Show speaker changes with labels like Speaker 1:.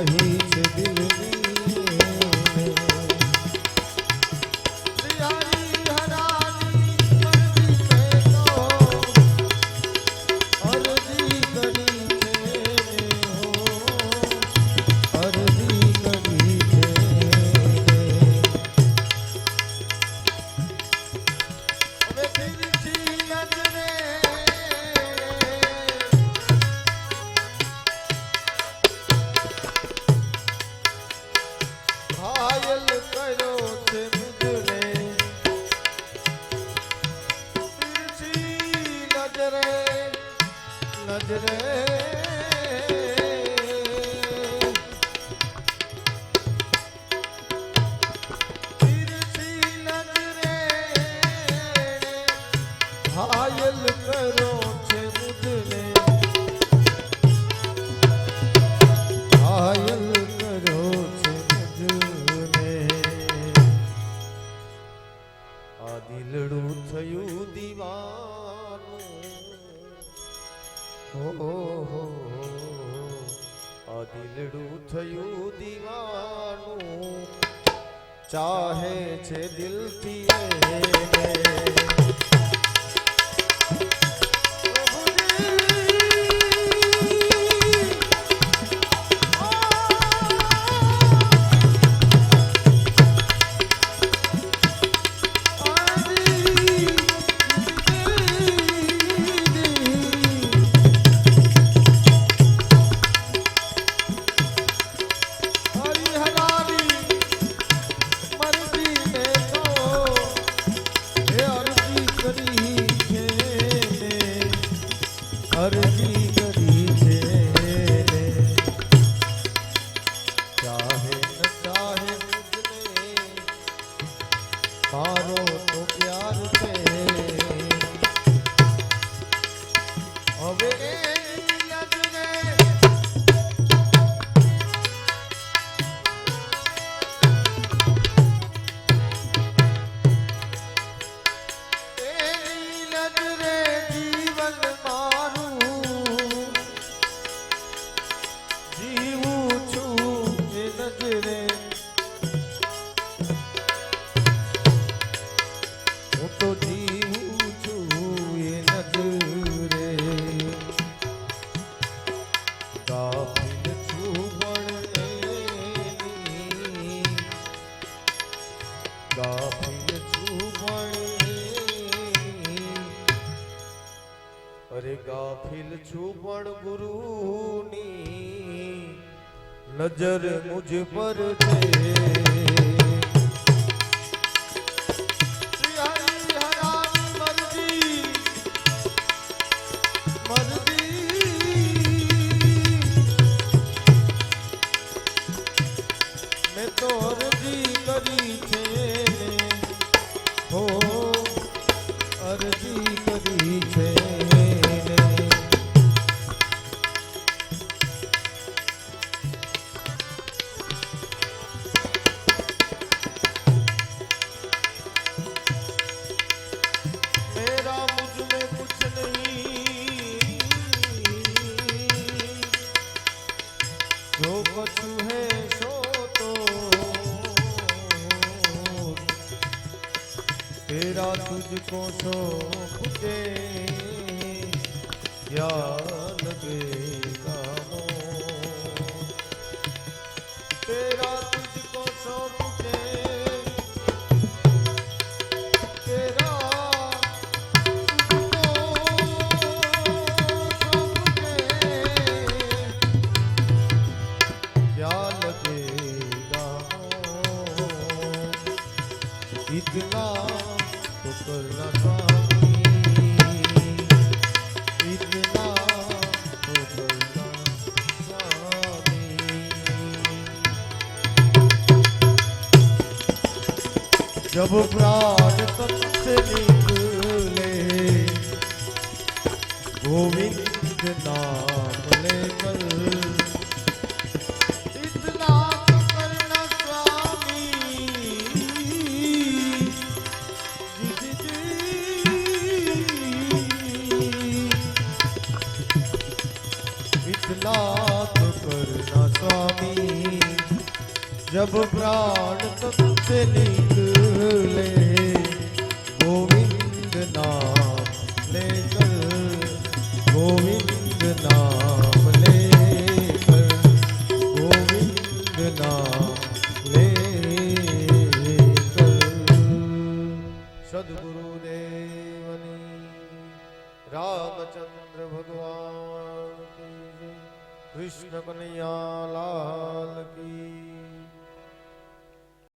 Speaker 1: वहीं से दिल में ઘાયલ કર્યો છે મુજરે નજરે નજરે ઘાયલ કરો દિલડું થયું દીવાનું. હો આ દિલડું થયું દીવાનું. ચાહે છે દિલથી હવે ગાફિલ છું પણ ગુરુની નજર મુજ પર છે. तेरा तुझको सौंप के क्या लगेगा मोह? तेरा तुझको सौंप के तेरा क्या लगेगा इतना जब प्राण तन निकले गोविंद नाम लेकर जब प्राण तन से निकले गोविंद नाम लेकर गोविंद नाम लेकर गोविंद नाम लेकर। सदगुरुदेवनी, रामचंद्र भगवान कृष्ण कन्या लाल की